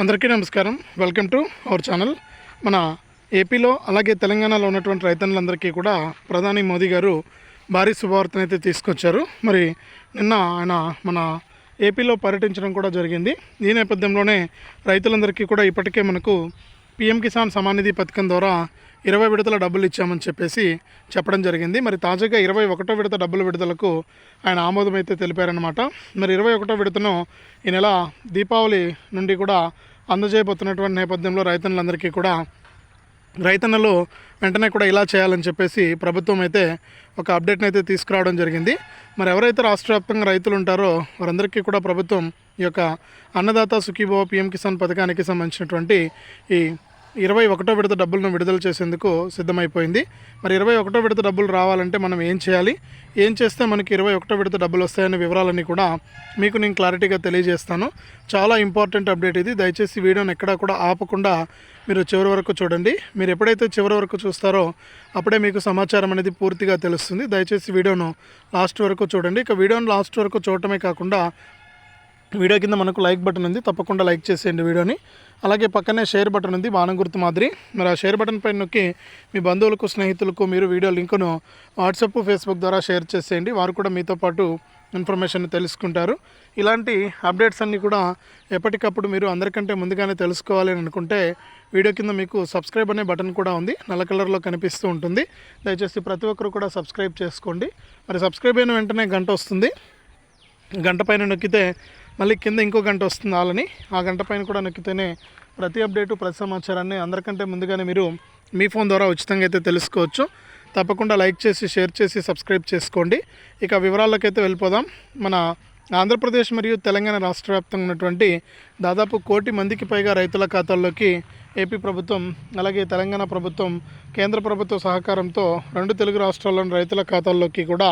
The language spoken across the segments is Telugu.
అందరికీ నమస్కారం. వెల్కమ్ టు అవర్ ఛానల్ మన ఏపీలో అలాగే తెలంగాణలో ఉన్నటువంటి రైతన్నులందరికీ కూడా ప్రధాని మోదీ గారు భారీ శుభవార్తను అయితే తీసుకొచ్చారు. మరి నిన్న ఆయన మన ఏపీలో పర్యటించడం కూడా జరిగింది. ఈ నేపథ్యంలోనే రైతులందరికీ కూడా ఇప్పటికే మనకు పిఎం కిసాన్ సమానిధి పథకం ద్వారా ఇరవై విడతల డబ్బులు ఇచ్చామని చెప్పేసి చెప్పడం జరిగింది. మరి తాజాగా ఇరవై ఒకటో విడత డబ్బుల విడుదలకు ఆయన ఆమోదం అయితే తెలిపారనమాట మరి ఇరవై ఒకటో విడతను ఈ నెల దీపావళి నుండి కూడా అందజేయబోతున్నటువంటి నేపథ్యంలో రైతన్నులందరికీ కూడా రైతన్నలు వెంటనే కూడా ఇలా చేయాలని చెప్పేసి ప్రభుత్వం అయితే ఒక అప్డేట్ని అయితే తీసుకురావడం జరిగింది. మరి ఎవరైతే రాష్ట్ర వ్యాప్తంగా రైతులు ఉంటారో వారందరికీ కూడా ప్రభుత్వం ఈ యొక్క అన్నదాత సుఖీభవ పిఎం కిసాన్ పథకానికి సంబంధించినటువంటి ఈ ఇరవై ఒకటో విడత డబ్బులను విడుదల చేసేందుకు సిద్ధమైపోయింది. మరి ఇరవై ఒకటో విడత డబ్బులు రావాలంటే మనం ఏం చేయాలి? ఏం చేస్తే మనకి ఇరవై ఒకటో విడత డబ్బులు వస్తాయనే వివరాలన్నీ కూడా మీకు నేను క్లారిటీగా తెలియజేస్తాను. చాలా ఇంపార్టెంట్ అప్డేట్ ఇది. దయచేసి వీడియోని ఎక్కడా కూడా ఆపకుండా మీరు చివరి వరకు చూడండి. మీరు ఎప్పుడైతే చివరి వరకు చూస్తారో అప్పుడే మీకు సమాచారం అనేది పూర్తిగా తెలుస్తుంది. దయచేసి వీడియోను లాస్ట్ వరకు చూడండి. ఇక వీడియోను లాస్ట్ వరకు చూడటమే కాకుండా వీడియో కింద మనకు లైక్ బటన్ ఉంది. తప్పకుండా లైక్ చేసేయండి వీడియోని. అలాగే పక్కనే షేర్ బటన్ ఉంది బాణం గుర్తు మాదిరి. మరి ఆ షేర్ బటన్ పైన నొక్కి మీ బంధువులకు స్నేహితులకు మీరు వీడియో లింకును వాట్సాప్ ఫేస్బుక్ ద్వారా షేర్ చేసేయండి. వారు కూడా మీతో పాటు ఇన్ఫర్మేషన్ తెలుసుకుంటారు. ఇలాంటి అప్డేట్స్ అన్నీ కూడా ఎప్పటికప్పుడు మీరు అందరికంటే ముందుగానే తెలుసుకోవాలి అని అనుకుంటే వీడియో కింద మీకు సబ్స్క్రైబ్ అనే బటన్ కూడా ఉంది. నల్ల కలర్లో కనిపిస్తూ ఉంటుంది. దయచేసి ప్రతి ఒక్కరు కూడా సబ్స్క్రైబ్ చేసుకోండి. మరి సబ్స్క్రైబ్ అయిన వెంటనే గంట వస్తుంది. గంట పైన నొక్కితే మళ్ళీ కింద ఇంకో గంట వస్తుంది వాళ్ళని ఆ గంట పైన కూడా నొక్కితేనే ప్రతి అప్డేటు ప్రతి సమాచారాన్ని అందరికంటే ముందుగానే మీరు మీ ఫోన్ ద్వారా ఉచితంగా అయితే తెలుసుకోవచ్చు. తప్పకుండా లైక్ చేసి షేర్ చేసి సబ్స్క్రైబ్ చేసుకోండి. ఇక వివరాల్లోకైతే వెళ్ళిపోదాం. మన ఆంధ్రప్రదేశ్ మరియు తెలంగాణ రాష్ట్ర వ్యాప్తంగా ఉన్నటువంటి దాదాపు కోటి మందికి పైగా రైతుల ఖాతాల్లోకి ఏపీ ప్రభుత్వం అలాగే తెలంగాణ ప్రభుత్వం కేంద్ర ప్రభుత్వ సహకారంతో రెండు తెలుగు రాష్ట్రాల్లోని రైతుల ఖాతాల్లోకి కూడా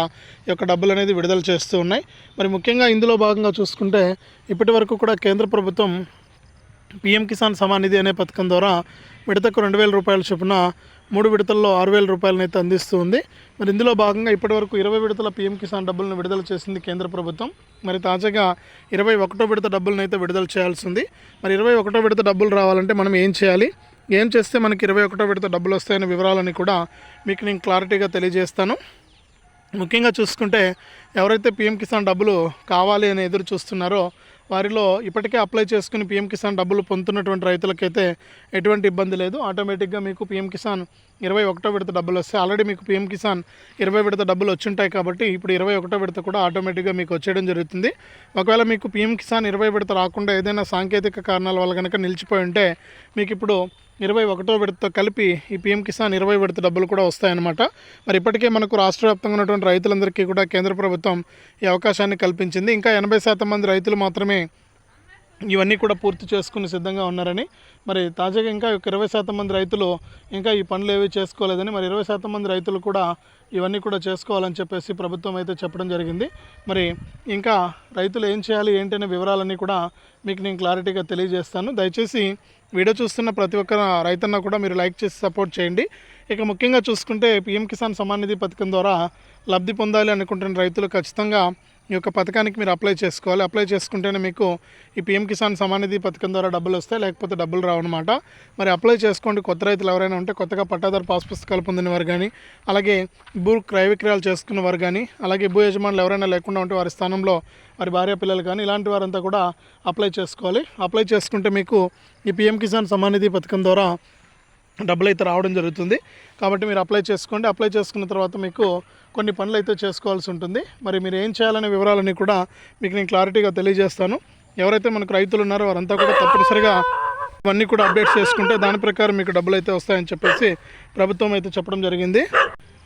ఈ యొక్క డబ్బులు అనేది విడుదల చేస్తూ ఉన్నాయి. మరి ముఖ్యంగా ఇందులో భాగంగా చూసుకుంటే ఇప్పటి వరకు కూడా కేంద్ర ప్రభుత్వం పిఎం కిసాన్ సమానిధి అనే పథకం ద్వారా విడతకు రెండు వేల రూపాయల చొప్పున మూడు విడతల్లో ఆరు వేల రూపాయలను అయితే అందిస్తూ ఉంది. మరి ఇందులో భాగంగా ఇప్పటివరకు ఇరవై విడతల పీఎం కిసాన్ డబ్బులను విడుదల చేసింది కేంద్ర ప్రభుత్వం. మరి తాజాగా ఇరవై ఒకటో విడత డబ్బులను అయితే విడుదల చేయాల్సి ఉంది. మరి ఇరవై ఒకటో విడత డబ్బులు రావాలంటే మనం ఏం చేయాలి? ఏం చేస్తే మనకి ఇరవై ఒకటో విడత డబ్బులు వస్తాయనే వివరాలని కూడా మీకు నేను క్లారిటీగా తెలియజేస్తాను. ముఖ్యంగా చూసుకుంటే ఎవరైతే పీఎం కిసాన్ డబ్బులు కావాలి అని ఎదురు చూస్తున్నారో వారిలో ఇప్పటికే అప్లై చేసుకుని పిఎం కిసాన్ డబ్బులు పొందుతున్నటువంటి రైతులకైతే ఎటువంటి ఇబ్బంది లేదు. ఆటోమేటిక్గా మీకు పిఎం కిసాన్ ఇరవై ఒకటో విడత డబ్బులు వస్తాయి. ఆల్రెడీ మీకు పిఎం కిసాన్ ఇరవై విడత డబ్బులు వచ్చుంటాయి కాబట్టి ఇప్పుడు ఇరవై ఒకటో విడత కూడా ఆటోమేటిక్గా మీకు వచ్చేయడం జరుగుతుంది. ఒకవేళ మీకు పిఎం కిసాన్ ఇరవై విడత రాకుండా ఏదైనా సాంకేతిక కారణాల వల్ల కనుక నిలిచిపోయి ఉంటే మీకు ఇప్పుడు ఇరవై ఒకటో విడతతో కలిపి ఈ పీఎం కిసాన్ ఇరవై విడత డబ్బులు కూడా వస్తాయన్నమాట. మరి ఇప్పటికే మనకు రాష్ట్ర వ్యాప్తంగా ఉన్నటువంటి రైతులందరికీ కూడా కేంద్ర ప్రభుత్వం ఈ అవకాశాన్ని కల్పించింది. ఇంకా ఎనభై శాతం మంది రైతులు మాత్రమే ఇవన్నీ కూడా పూర్తి చేసుకుని సిద్ధంగా ఉన్నారని. మరి తాజాగా ఇంకా ఒక ఇరవై శాతం మంది రైతులు ఇంకా ఈ పనులు ఏవి చేసుకోలేదని మరి ఇరవై శాతం మంది రైతులు కూడా ఇవన్నీ కూడా చేసుకోవాలని చెప్పేసి ప్రభుత్వం అయితే చెప్పడం జరిగింది. మరి ఇంకా రైతులు ఏం చేయాలి ఏంటనే వివరాలన్నీ కూడా మీకు నేను క్లారిటీగా తెలియజేస్తాను. దయచేసి వీడియో చూస్తున్న ప్రతి ఒక్క రైతన్న కూడా మీరు లైక్ చేసి సపోర్ట్ చేయండి. ఇక ముఖ్యంగా చూసుకుంటే పీఎం కిసాన్ సమాన్ నిధి పథకం ద్వారా లబ్ధి పొందాలి అనుకుంటున్న రైతులు ఖచ్చితంగా ఈ యొక్క పథకానికి మీరు అప్లై చేసుకోవాలి. అప్లై చేసుకుంటేనే మీకు ఈ పిఎం కిసాన్ సమానిధి పథకం ద్వారా డబ్బులు వస్తాయి లేకపోతే డబ్బులు రావన్నమాట మరి అప్లై చేసుకోండి. కొత్త రైతులు ఎవరైనా ఉంటే కొత్తగా పట్టాదారు పాస్ పుస్తకాలు పొందిన వారు కానీ అలాగే భూ క్రయ విక్రయాలు చేసుకున్న వారు కానీ అలాగే భూ యజమానులు ఎవరైనా లేకుండా ఉంటే వారి స్థానంలో వారి భార్య పిల్లలు కానీ ఇలాంటి వారంతా కూడా అప్లై చేసుకోవాలి. అప్లై చేసుకుంటే మీకు ఈ పిఎం కిసాన్ సమానిధి పథకం ద్వారా డబ్బులు అయితే రావడం జరుగుతుంది. కాబట్టి మీరు అప్లై చేసుకోండి. అప్లై చేసుకున్న తర్వాత మీకు కొన్ని పనులు అయితే చేసుకోవాల్సి ఉంటుంది. మరి మీరు ఏం చేయాలనే వివరాలన్నీ కూడా మీకు నేను క్లారిటీగా తెలియజేస్తాను. ఎవరైతే మనకు రైతులు ఉన్నారో వారంతా కూడా తప్పనిసరిగా ఇవన్నీ కూడా అప్డేట్ చేసుకుంటే దాని ప్రకారం మీకు డబ్బులు అయితే వస్తాయని చెప్పేసి ప్రభుత్వం అయితే చెప్పడం జరిగింది.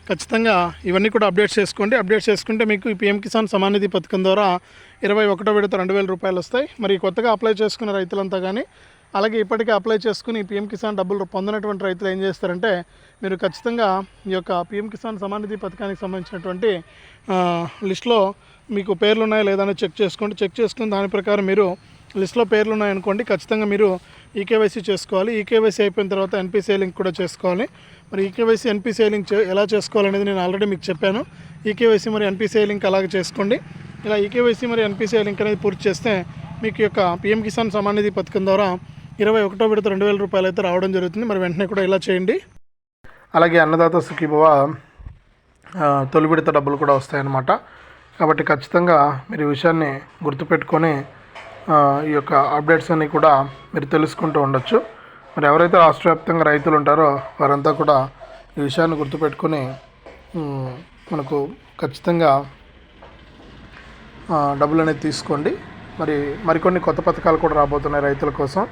ఖచ్చితంగా ఇవన్నీ కూడా అప్డేట్ చేసుకోండి. అప్డేట్ చేసుకుంటే మీకు ఈ పిఎం కిసాన్ సమానిధి పథకం ద్వారా ఇరవై ఒకటో విడత రెండు వేల రూపాయలు వస్తాయి. మరి కొత్తగా అప్లై చేసుకున్న రైతులంతా కానీ అలాగే ఇప్పటికే అప్లై చేసుకుని పిఎం కిసాన్ డబ్బులు పొందినటువంటి రైతులు ఏం చేస్తారంటే మీరు ఖచ్చితంగా ఈ యొక్క పిఎం కిసాన్ సమానిధి పథకానికి సంబంధించినటువంటి లిస్ట్లో మీకు పేర్లు ఉన్నాయా లేదా అని చెక్ చేసుకోండి. చెక్ చేసుకుని దాని ప్రకారం మీరు లిస్ట్లో పేర్లు ఉన్నాయనుకోండి ఖచ్చితంగా మీరు ఈకేవైసీ చేసుకోవాలి. ఈకేవైసీ అయిపోయిన తర్వాత ఎన్పిసిఐ లింక్ కూడా చేసుకోవాలి. మరి ఈకేవైసీ ఎన్పిసిఐ లింక్ ఎలా చేసుకోవాలనేది నేను ఆల్రెడీ మీకు చెప్పాను. ఈకేవైసీ మరి ఎన్పిసిఐ లింక్ అలాగే చేసుకోండి. ఇలా ఈకేవైసీ మరి ఎన్పిసిఐ లింక్ అనేది పూర్తి చేస్తే మీకు యొక్క పిఎం కిసాన్ సమాన్ నిధి పథకం ద్వారా ఇరవై ఒకటో విడత రెండు వేల రూపాయలు అయితే రావడం జరుగుతుంది. మరి వెంటనే కూడా ఇలా చేయండి. అలాగే అన్నదాత సుఖీభవ తొలి విడత డబ్బులు కూడా వస్తాయన్నమాట. కాబట్టి ఖచ్చితంగా మీరు ఈ విషయాన్ని గుర్తుపెట్టుకొని ఈ యొక్క అప్డేట్స్ అన్నీ కూడా మీరు తెలుసుకుంటూ ఉండొచ్చు. మరి ఎవరైతే రాష్ట్ర వ్యాప్తంగా రైతులు ఉంటారో వారంతా కూడా ఈ విషయాన్ని గుర్తుపెట్టుకొని మనకు ఖచ్చితంగా డబ్బులు అనేది తీసుకోండి. మరి మరికొన్ని కొత్త పథకాలు కూడా రాబోతున్నాయి రైతుల కోసం.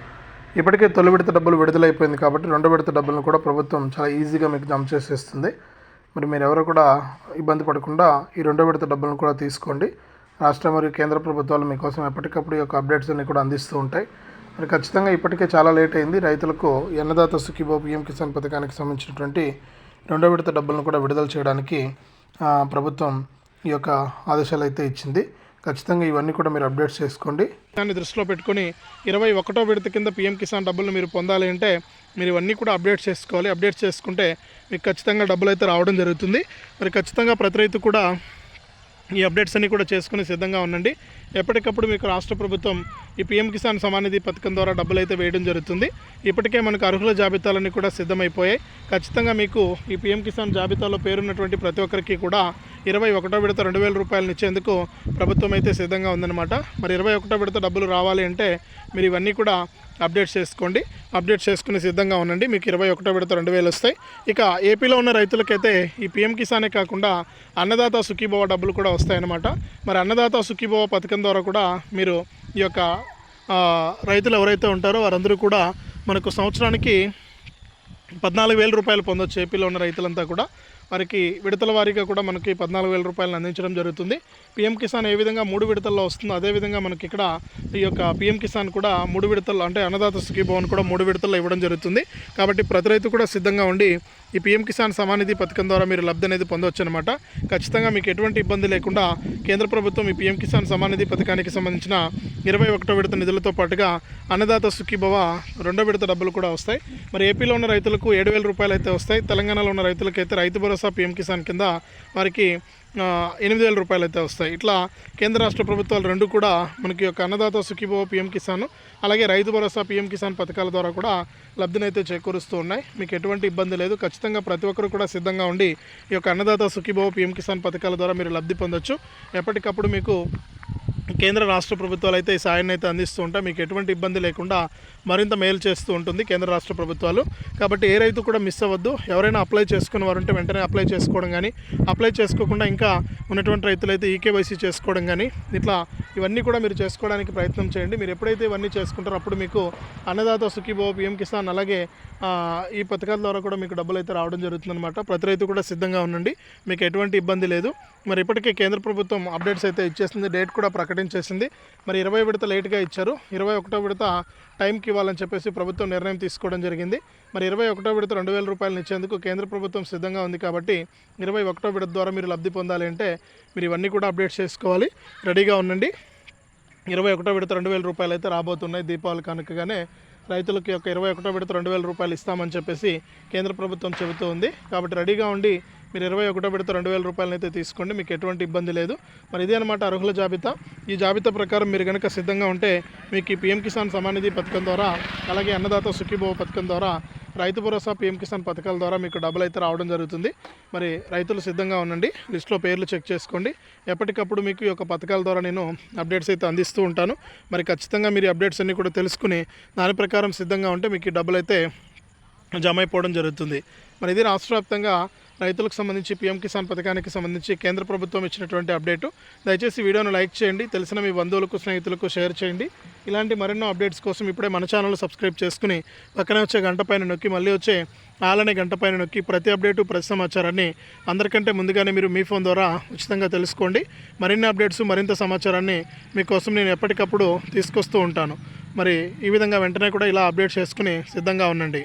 ఇప్పటికే తొలి విడత డబ్బులు విడుదలైపోయింది కాబట్టి రెండో విడత డబ్బులను కూడా ప్రభుత్వం చాలా ఈజీగా మీకు జమ చేసేస్తుంది. మరి మీరు ఎవరు కూడా ఇబ్బంది పడకుండా ఈ రెండో విడత డబ్బులను కూడా తీసుకోండి. రాష్ట్ర మరియు కేంద్ర ప్రభుత్వాలు మీకోసం ఎప్పటికప్పుడు ఈ యొక్క అప్డేట్స్ అన్ని కూడా అందిస్తూ ఉంటాయి. మరి ఖచ్చితంగా ఇప్పటికే చాలా లేట్ అయింది. రైతులకు అన్నదాత సుఖీబో పిఎం కిసాన్ పథకానికి సంబంధించినటువంటి రెండో విడత డబ్బులను కూడా విడుదల చేయడానికి ప్రభుత్వం ఈ యొక్క ఆదేశాలు అయితే ఇచ్చింది. ఖచ్చితంగా ఇవన్నీ కూడా మీరు అప్డేట్స్ చేసుకోండి. దాన్ని దృష్టిలో పెట్టుకుని ఇరవై ఒకటో విడత కింద పిఎం కిసాన్ డబ్బులు మీరు పొందాలి అంటే మీరు ఇవన్నీ కూడా అప్డేట్ చేసుకోవాలి. అప్డేట్ చేసుకుంటే మీకు ఖచ్చితంగా డబ్బులు అయితే రావడం జరుగుతుంది. మరి ఖచ్చితంగా ప్రతి రైతు కూడా ఈ అప్డేట్స్ అన్నీ కూడా చేసుకుని సిద్ధంగా ఉండండి. ఎప్పటికప్పుడు మీకు రాష్ట్ర ప్రభుత్వం ఈ పీఎం కిసాన్ సమానిధి పథకం ద్వారా డబ్బులు అయితే వేయడం జరుగుతుంది. ఇప్పటికే మనకు అర్హుల జాబితాలన్నీ కూడా సిద్ధమైపోయాయి. ఖచ్చితంగా మీకు ఈ పీఎం కిసాన్ జాబితాలో పేరున్నటువంటి ప్రతి ఒక్కరికి కూడా ఇరవై ఒకటో విడత రెండు వేల రూపాయలను ఇచ్చేందుకు ప్రభుత్వం అయితే సిద్ధంగా ఉందన్నమాట. మరి ఇరవై ఒకటో విడత డబ్బులు రావాలి అంటే మీరు ఇవన్నీ కూడా అప్డేట్ చేసుకోండి. అప్డేట్ చేసుకుని సిద్ధంగా ఉండండి. మీకు ఇరవై ఒకటో విడత రెండు వేలు వస్తాయి. ఇక ఏపీలో ఉన్న రైతులకైతే ఈ పీఎం కిసానే కాకుండా అన్నదాత సుఖీభవ డబ్బులు కూడా వస్తాయన్నమాట. మరి అన్నదాత సుఖీభవ పథకం ద్వారా కూడా మీరు ఈ యొక్క రైతులు ఎవరైతే ఉంటారో వారందరూ కూడా మనకు సంవత్సరానికి పద్నాలుగు వేల రూపాయలు పొందొచ్చు ఏపీలో ఉన్న రైతులంతా కూడా. వారికి విడతల వారీగా కూడా మనకి పద్నాలుగు వేల రూపాయలను అందించడం జరుగుతుంది. పిఎం కిసాన్ ఏ విధంగా మూడు విడతల్లో వస్తుందో అదేవిధంగా మనకి ఇక్కడ ఈ యొక్క పిఎం కిసాన్ కూడా మూడు విడతల్లో అంటే అన్నదాత సుఖీభవన్ కూడా మూడు విడతల్లో ఇవ్వడం జరుగుతుంది. కాబట్టి ప్రతి రైతు కూడా సిద్ధంగా ఉండి ఈ పిఎం కిసాన్ సమానిధి పథకం ద్వారా మీరు లబ్ధి అనేది పొందవచ్చు అనమాట ఖచ్చితంగా మీకు ఎటువంటి ఇబ్బంది లేకుండా కేంద్ర ప్రభుత్వం ఈ పిఎం కిసాన్ సమానిధి పథకానికి సంబంధించిన ఇరవై ఒకటో విడత నిధులతో పాటుగా అన్నదాత సుఖీభవ రెండో విడత డబ్బులు కూడా వస్తాయి. మరి ఏపీలో ఉన్న రైతులకు ఏడు వేల రూపాయలు అయితే వస్తాయి. తెలంగాణలో ఉన్న రైతులకైతే రైతు భరోసా పిఎం కిసాన్ కింద వారికి ఎనిమిది వేల రూపాయలు అయితే వస్తాయి. ఇట్లా కేంద్ర రాష్ట్ర ప్రభుత్వాలు రెండు కూడా మనకి యొక్క అన్నదాత సుఖీభవ పిఎం కిసాన్ అలాగే రైతు భరోసా పిఎం కిసాన్ పథకాల ద్వారా కూడా లబ్ధినైతే చేకూరుస్తూ ఉన్నాయి. మీకు ఎటువంటి ఇబ్బంది లేదు. ఖచ్చితంగా ప్రతి ఒక్కరు కూడా సిద్ధంగా ఉండి ఈ యొక్క అన్నదాత సుఖీభవ పిఎం కిసాన్ పథకాల ద్వారా మీరు లబ్ధి పొందొచ్చు. ఎప్పటికప్పుడు మీకు కేంద్ర రాష్ట్ర ప్రభుత్వాలు అయితే ఈ సాయాన్ని అయితే అందిస్తూ ఉంటాయి. మీకు ఎటువంటి ఇబ్బంది లేకుండా మరింత మేలు చేస్తూ ఉంటుంది కేంద్ర రాష్ట్ర ప్రభుత్వాలు. కాబట్టి ఏ రైతు కూడా మిస్ అవ్వద్దు. ఎవరైనా అప్లై చేసుకున్న వారు ఉంటే వెంటనే అప్లై చేసుకోవడం కానీ అప్లై చేసుకోకుండా ఇంకా ఉన్నటువంటి రైతులు అయితే ఈకేవైసీ చేసుకోవడం కానీ ఇట్లా ఇవన్నీ కూడా మీరు చేసుకోవడానికి ప్రయత్నం చేయండి. మీరు ఎప్పుడైతే ఇవన్నీ చేసుకుంటారో అప్పుడు మీకు అన్నదాత సుఖీభో పిఎం కిసాన్ అలాగే ఈ పథకాల ద్వారా కూడా మీకు డబ్బులు అయితే రావడం జరుగుతుందన్నమాట. ప్రతి రైతు కూడా సిద్ధంగా ఉండండి. మీకు ఎటువంటి ఇబ్బంది లేదు. మరి ఇప్పటికే కేంద్ర ప్రభుత్వం అప్డేట్స్ అయితే ఇచ్చేసింది. డేట్ కూడా చేసింది. మరి ఇరవై విడత లేట్గా ఇచ్చారు. ఇరవై ఒకటో విడత టైంకి ఇవ్వాలని చెప్పేసి ప్రభుత్వం నిర్ణయం తీసుకోవడం జరిగింది. మరి ఇరవై ఒకటో విడత రెండు వేల రూపాయలు ఇచ్చేందుకు కేంద్ర ప్రభుత్వం సిద్ధంగా ఉంది కాబట్టి ఇరవై ఒకటో విడత ద్వారా మీరు లబ్ధి పొందాలి అంటే మీరు ఇవన్నీ కూడా అప్డేట్ చేసుకోవాలి. రెడీగా ఉండండి. ఇరవై ఒకటో విడత రెండు వేల రూపాయలు అయితే రాబోతున్నాయి దీపావళి కనుకగానే. రైతులకి ఒక ఇరవై ఒకటో విడత రెండు వేల రూపాయలు ఇస్తామని చెప్పేసి కేంద్ర ప్రభుత్వం చెబుతూ ఉంది కాబట్టి రెడీగా ఉండి మీరు ఇరవై ఒకటో విడత రెండు వేల రూపాయలను అయితే తీసుకోండి మీకు ఎటువంటి ఇబ్బంది లేదు. మరి ఇదే అనమాట అర్హుల జాబితా. ఈ జాబితా ప్రకారం మీరు కనుక సిద్ధంగా ఉంటే మీకు ఈ పీఎం కిసాన్ సమానిధి పథకం ద్వారా అలాగే అన్నదాత సుఖీభవ పథకం ద్వారా రైతు భరోసా పీఎం కిసాన్ పథకాల ద్వారా మీకు డబ్బులు అయితే రావడం జరుగుతుంది. మరి రైతులు సిద్ధంగా ఉండండి లిస్ట్లో పేర్లు చెక్ చేసుకోండి. ఎప్పటికప్పుడు మీకు ఈ యొక్క పథకాల ద్వారా నేను అప్డేట్స్ అయితే అందిస్తూ ఉంటాను. మరి ఖచ్చితంగా మీరు అప్డేట్స్ అన్నీ కూడా తెలుసుకుని దాని ప్రకారం సిద్ధంగా ఉంటే మీకు ఈ డబ్బులు అయితే జమ అయిపోవడం జరుగుతుంది. మరి ఇది రాష్ట్ర వ్యాప్తంగా రైతులకు సంబంధించి పీఎం కిసాన్ పథకానికి సంబంధించి కేంద్ర ప్రభుత్వం ఇచ్చినటువంటి అప్డేటు. దయచేసి వీడియోను లైక్ చేయండి తెలిసిన మీ బంధువులకు స్నేహితులకు షేర్ చేయండి. ఇలాంటి మరెన్నో అప్డేట్స్ కోసం ఇప్పుడే మన ఛానల్ సబ్స్క్రైబ్ చేసుకుని పక్కనే వచ్చే గంట పైన నొక్కి మళ్ళీ వచ్చే ఆలనే గంట పైన నొక్కి ప్రతి అప్డేటు ప్రతి సమాచారాన్ని అందరికంటే ముందుగానే మీరు మీ ఫోన్ ద్వారా ఉచితంగా తెలుసుకోండి. మరిన్ని అప్డేట్స్ మరింత సమాచారాన్ని మీకోసం నేను ఎప్పటికప్పుడు తీసుకొస్తూ ఉంటాను. మరి ఈ విధంగా వెంటనే కూడా ఇలా అప్డేట్ చేసుకుని సిద్ధంగా ఉండండి.